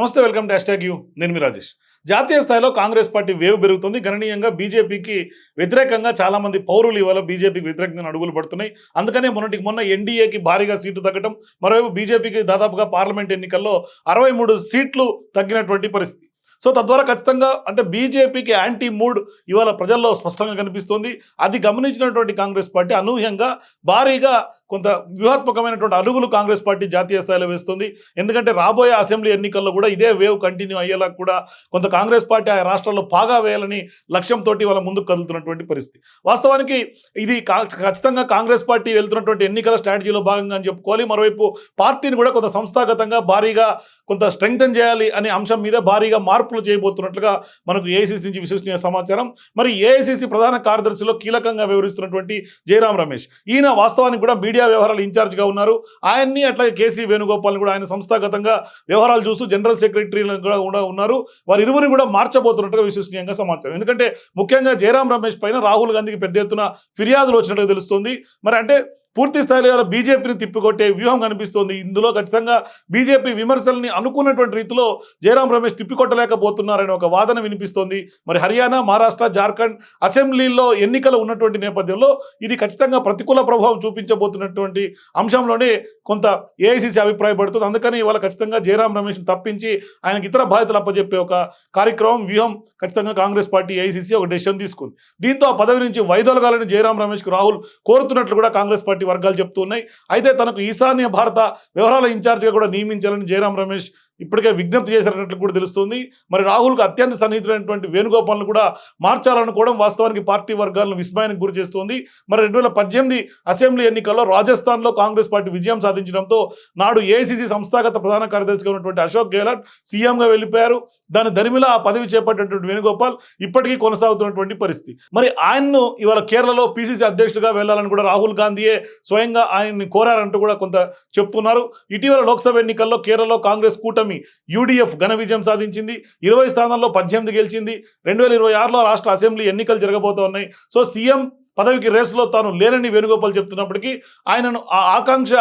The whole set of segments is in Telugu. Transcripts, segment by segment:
నమస్తే వెల్కమ్ టు హ్యాష్ యూ. నేను మీ రాజేష్. జాతీయ స్థాయిలో కాంగ్రెస్ పార్టీ వేవ్ పెరుగుతుంది. గణనీయంగా బీజేపీకి వ్యతిరేకంగా చాలామంది పౌరులు ఇవాళ బీజేపీకి వ్యతిరేకంగా అడుగులు పడుతున్నాయి. అందుకనే మొన్నటికి మొన్న ఎన్డీఏకి భారీగా సీటు తగ్గడం మరోవైపు బీజేపీకి దాదాపుగా పార్లమెంట్ ఎన్నికల్లో అరవై మూడు సీట్లు తగ్గినటువంటి పరిస్థితి. సో తద్వారా ఖచ్చితంగా అంటే బీజేపీకి యాంటీ మూడ్ ఇవాళ ప్రజల్లో స్పష్టంగా కనిపిస్తోంది. అది గమనించినటువంటి కాంగ్రెస్ పార్టీ అనూహ్యంగా భారీగా కొంత వ్యూహాత్మకమైనటువంటి అడుగులు కాంగ్రెస్ పార్టీ జాతీయ స్థాయిలో వేస్తుంది. ఎందుకంటే రాబోయే అసెంబ్లీ ఎన్నికల్లో కూడా ఇదే వేవ్ కంటిన్యూ అయ్యేలా కూడా కొంత కాంగ్రెస్ పార్టీ ఆ రాష్ట్రాల్లో పాగా వేయాలని లక్ష్యంతో వాళ్ళ ముందుకు కదులుతున్నటువంటి పరిస్థితి. వాస్తవానికి ఇది కా- ఖచ్చితంగా కాంగ్రెస్ పార్టీ వెళ్తున్నటువంటి ఎన్నికల స్ట్రాటజీలో భాగంగా అని చెప్పుకోవాలి. మరోవైపు పార్టీని కూడా కొంత సంస్థాగతంగా భారీగా కొంత స్ట్రెంగ్తన్ చేయాలి అనే అంశం మీద భారీగా మార్పులు చేయబోతున్నట్లుగా మనకు ఏఐసిసి నుంచి విశ్వసనీయ సమాచారం. మరి ఏఐసిసి ప్రధాన కార్యదర్శిలో కీలకంగా వ్యవహరిస్తున్నటువంటి జయరాం రమేష్. ఈయన వాస్తవానికి కూడా మీడియా వ్యవహారాలు ఇన్ఛార్జ్గా ఉన్నారు. ఆయన్ని అట్లాగే కేసీ వేణుగోపాల్ని కూడా ఆయన సంస్థాగతంగా వ్యవహారాలు చూస్తూ జనరల్ సెక్రటరీ కూడా కూడా ఉన్నారు. వారి ఇరువురిని కూడా మార్చబోతున్నట్టుగా విశ్వసనీయంగా సమాచారం. ఎందుకంటే ముఖ్యంగా జయరాం రమేష్ పైన రాహుల్ గాంధీకి పెద్ద ఎత్తున ఫిర్యాదులు వచ్చినట్టుగా తెలుస్తుంది. మరి అంటే పూర్తి స్థాయిలో బీజేపీని తిప్పికొట్టే వ్యూహం కనిపిస్తోంది. ఇందులో ఖచ్చితంగా బీజేపీ విమర్శల్ని అనుకున్నటువంటి రీతిలో జయరాం రమేష్ తిప్పికొట్టలేకపోతున్నారనే ఒక వాదన వినిపిస్తోంది. మరి హర్యానా మహారాష్ట్ర జార్ఖండ్ అసెంబ్లీలో ఎన్నికలు ఉన్నటువంటి నేపథ్యంలో ఇది ఖచ్చితంగా ప్రతికూల ప్రభావం చూపించబోతున్నటువంటి అంశంలోనే కొంత ఏఐసిసి అభిప్రాయపడుతుంది. అందుకని ఇవాళ ఖచ్చితంగా జయరాం రమేష్ని తప్పించి ఆయనకి ఇతర బాధ్యతలు అప్పచెప్పే ఒక కార్యక్రమం వ్యూహం ఖచ్చితంగా కాంగ్రెస్ పార్టీ ఏఐసిసి ఒక డెసిషన్ తీసుకుంది. దీంతో ఆ పదవి నుంచి వైదొలగాలని జయరాం రమేష్కు రాహుల్ కోరుతున్నట్లు కూడా కాంగ్రెస్ పార్టీ వర్గాలు చెప్తున్నాయి అయితే తనకు ఈశాన్య భారత వ్యవహారాల ఇన్ఛార్జిగా కూడా నియమించాలని జయరాం రమేష్ ఇప్పటికే విజ్ఞప్తి చేసినట్లు కూడా తెలుస్తుంది. మరి రాహుల్కు అత్యంత సన్నిహితులైనటువంటి వేణుగోపాల్ను కూడా మార్చాలనుకోవడం వాస్తవానికి పార్టీ వర్గాలను విస్మయానికి గురి చేస్తుంది. మరి రెండు వేల పద్దెనిమిది అసెంబ్లీ ఎన్నికల్లో రాజస్థాన్లో కాంగ్రెస్ పార్టీ విజయం సాధించడంతో నాడు ఏఐసిసి సంస్థాగత ప్రధాన కార్యదర్శిగా ఉన్నటువంటి అశోక్ గెహ్లాట్ సీఎంగా వెళ్ళిపోయారు. దాని దరిమిలా ఆ పదవి చేపట్టినటువంటి వేణుగోపాల్ ఇప్పటికీ కొనసాగుతున్నటువంటి పరిస్థితి. మరి ఆయన్ను ఇవాళ కేరళలో పిసిసి అధ్యక్షుడిగా వెళ్ళాలని కూడా రాహుల్ గాంధీయే స్వయంగా ఆయన్ని కోరారంటూ కూడా కొంత చెప్తున్నారు. ఇటీవల లోక్సభ ఎన్నికల్లో కేరళలో కాంగ్రెస్ కూటమి యూడీఎఫ్ ఘన విజయం సాధించింది. ఇరవై స్థానాల్లో పద్దెనిమిది గెలిచింది. రెండు వేల ఇరవై ఆరులో రాష్ట్ర అసెంబ్లీ ఎన్నికలు జరగబోతున్నాయి. సో సీఎం పదవికి రేసులో తాను లేనని వేణుగోపాల్ చెప్తున్నప్పటికీ ఆయనను ఆ ఆకాంక్ష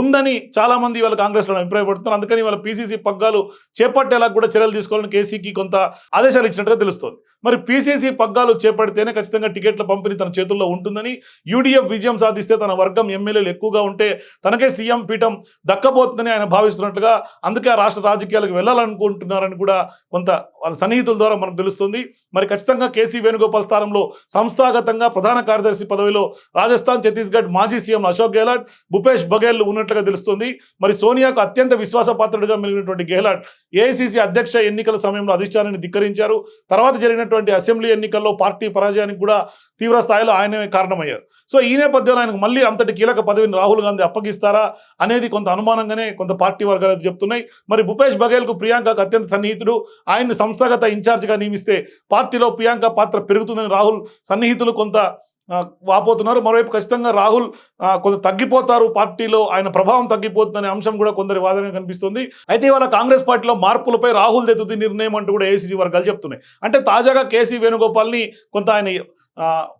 ఉందని చాలా మంది ఇవాళ కాంగ్రెస్లో అభిప్రాయపడుతున్నారు. అందుకని వాళ్ళ పీసీసీ పగ్గాలు చేపట్టేలా కూడా చర్యలు తీసుకోవాలని కేసీకి కొంత ఆదేశాలు ఇచ్చినట్టుగా తెలుస్తోంది. మరి పీసీసీ పగ్గాలు చేపడితేనే ఖచ్చితంగా టికెట్ల పంపిణీ తన చేతుల్లో ఉంటుందని యూడీఎఫ్ విజయం సాధిస్తే తన వర్గం ఎమ్మెల్యేలు ఎక్కువగా ఉంటే తనకే సీఎం పీఠం దక్కబోతుందని ఆయన భావిస్తున్నట్లుగా అందుకే ఆ రాష్ట్ర రాజకీయాలకు వెళ్ళాలనుకుంటున్నారని కూడా కొంత వాళ్ళ సన్నిహితుల ద్వారా మనకు తెలుస్తుంది. మరి ఖచ్చితంగా కేసీ వేణుగోపాల్ స్థానంలో సంస్థాగతంగా ప్రధాన కార్యదర్శి పదవిలో రాజస్థాన్ ఛత్తీస్గఢ్ మాజీ సీఎం అశోక్ గెహ్లాట్ భూపేష్ బఘేల్ ఉన్నట్లుగా తెలుస్తుంది. మరి సోనియాకు అత్యంత విశ్వాసపాత్రుడిగా మిగిలినటువంటి గెహ్లాట్ ఏఐసీసీ అధ్యక్ష ఎన్నికల సమయంలో అధిష్టానాన్ని ధిక్కరించారు. తర్వాత జరిగిన జరిగినటువంటి అసెంబ్లీ ఎన్నికల్లో పార్టీ పరాజయానికి కూడా తీవ్ర స్థాయిలో ఆయనే కారణమయ్యారు. సో ఈ నేపథ్యంలో ఆయనకు మళ్ళీ అంతటి కీలక పదవిని రాహుల్ గాంధీ అప్పగిస్తారా అనేది కొంత అనుమానంగానే కొంత పార్టీ వర్గాలు చెప్తున్నాయి. మరి భూపేష్ బఘేల్కు ప్రియాంకకు అత్యంత సన్నిహితుడు ఆయన్ని సంస్థాగత ఇన్ఛార్జిగా నియమిస్తే పార్టీలో ప్రియాంక పాత్ర పెరుగుతుందని రాహుల్ సన్నిహితులు కొంత వాపోతున్నారు. మరోవైపు ఖచ్చితంగా రాహుల్ కొంత తగ్గిపోతారు. పార్టీలో ఆయన ప్రభావం తగ్గిపోతుందనే అంశం కూడా కొందరి వాదన కనిపిస్తుంది. అయితే ఇవాళ కాంగ్రెస్ పార్టీలో మార్పులపై రాహుల్ దెత్తుది నిర్ణయం అంటూ కూడా ఏసీసీ వర్గాలు చెప్తున్నాయి. అంటే తాజాగా కేసీ వేణుగోపాల్ని కొంత ఆయన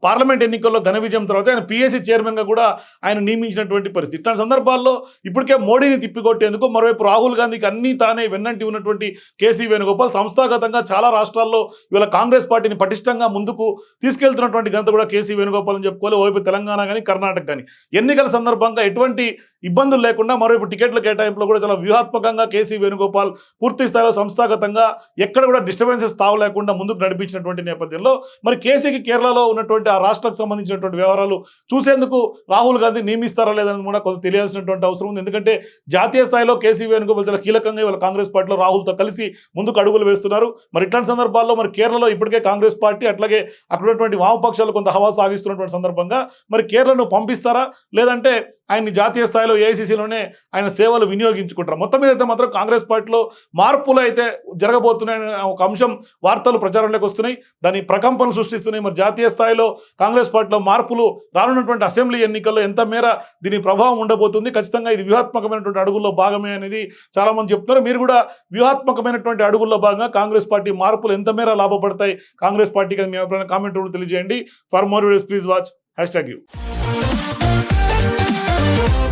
పార్లమెంట్ ఎన్నికల్లో ఘన విజయం తర్వాత ఆయన పిఎస్సీ చైర్మన్గా కూడా ఆయన నియమించినటువంటి పరిస్థితి. ఇట్లాంటి సందర్భాల్లో ఇప్పటికే మోడీని తిప్పికొట్టేందుకు మరోవైపు రాహుల్ గాంధీకి అన్నీ తానే వెన్నంటి ఉన్నటువంటి కేసీ వేణుగోపాల్ సంస్థాగతంగా చాలా రాష్ట్రాల్లో ఇవాళ కాంగ్రెస్ పార్టీని పటిష్టంగా ముందుకు తీసుకెళ్తున్నటువంటి ఘనత కూడా కేసీ వేణుగోపాల్ అని చెప్పుకోవాలి. ఓవైపు తెలంగాణ కానీ కర్ణాటక కానీ ఎన్నికల సందర్భంగా ఎటువంటి ఇబ్బందులు లేకుండా మరోవైపు టికెట్ల కేటాయింపులో కూడా చాలా వ్యూహాత్మకంగా కేసీ వేణుగోపాల్ పూర్తి స్థాయిలో సంస్థాగతంగా ఎక్కడ కూడా డిస్టర్బెన్సెస్ తావు లేకుండా ముందుకు నడిపించినటువంటి నేపథ్యంలో మరి కేసీకి కేరళలో ఉన్నటువంటి ఆ రాష్ట్రకు సంబంధించినటువంటి వ్యవహారాలు చూసేందుకు రాహుల్ గాంధీ నియమిస్తారా లేదని కూడా కొంత తెలియాల్సినటువంటి అవసరం ఉంది. ఎందుకంటే జాతీయ స్థాయిలో కేసీ వేణుగోపాల్ చాలా కీలకంగా ఇవాళ కాంగ్రెస్ పార్టీలో రాహుల్తో కలిసి ముందుకు అడుగులు వేస్తున్నారు. మరి ఇట్లాంటి సందర్భాల్లో మరి కేరళలో ఇప్పటికే కాంగ్రెస్ పార్టీ అట్లాగే అక్కడ ఉన్నటువంటి వామపక్షాలు కొంత హవా సాగిస్తున్నటువంటి సందర్భంగా మరి కేరళను పంపిస్తారా? లేదంటే ఆయన్ని జాతీయ స్థాయిలో ఏఐసీసీలోనే ఆయన సేవలు వినియోగించుకుంటారు. మొత్తం మీద అయితే మాత్రం కాంగ్రెస్ పార్టీలో మార్పులు అయితే జరగబోతున్నాయనే ఒక అంశం వార్తలు ప్రచారంలోకి వస్తున్నాయి. దాని ప్రకంపనలు సృష్టిస్తున్నాయి. మరి జాతీయ స్థాయిలో కాంగ్రెస్ పార్టీలో మార్పులు రానున్నటువంటి అసెంబ్లీ ఎన్నికల్లో ఎంత మేర దీని ప్రభావం ఉండబోతుంది? ఖచ్చితంగా ఇది వ్యూహాత్మకమైనటువంటి అడుగుల్లో భాగమే అనేది చాలా మంది చెప్తున్నారు. మీరు కూడా వ్యూహాత్మకమైనటువంటి అడుగుల్లో భాగంగా కాంగ్రెస్ పార్టీ మార్పులు ఎంత మేర లాభపడతాయి? కాంగ్రెస్ పార్టీకి మీ అభిప్రాయం కామెంట్ తెలియజేయండి. For more videos please watch hashtag you Thank you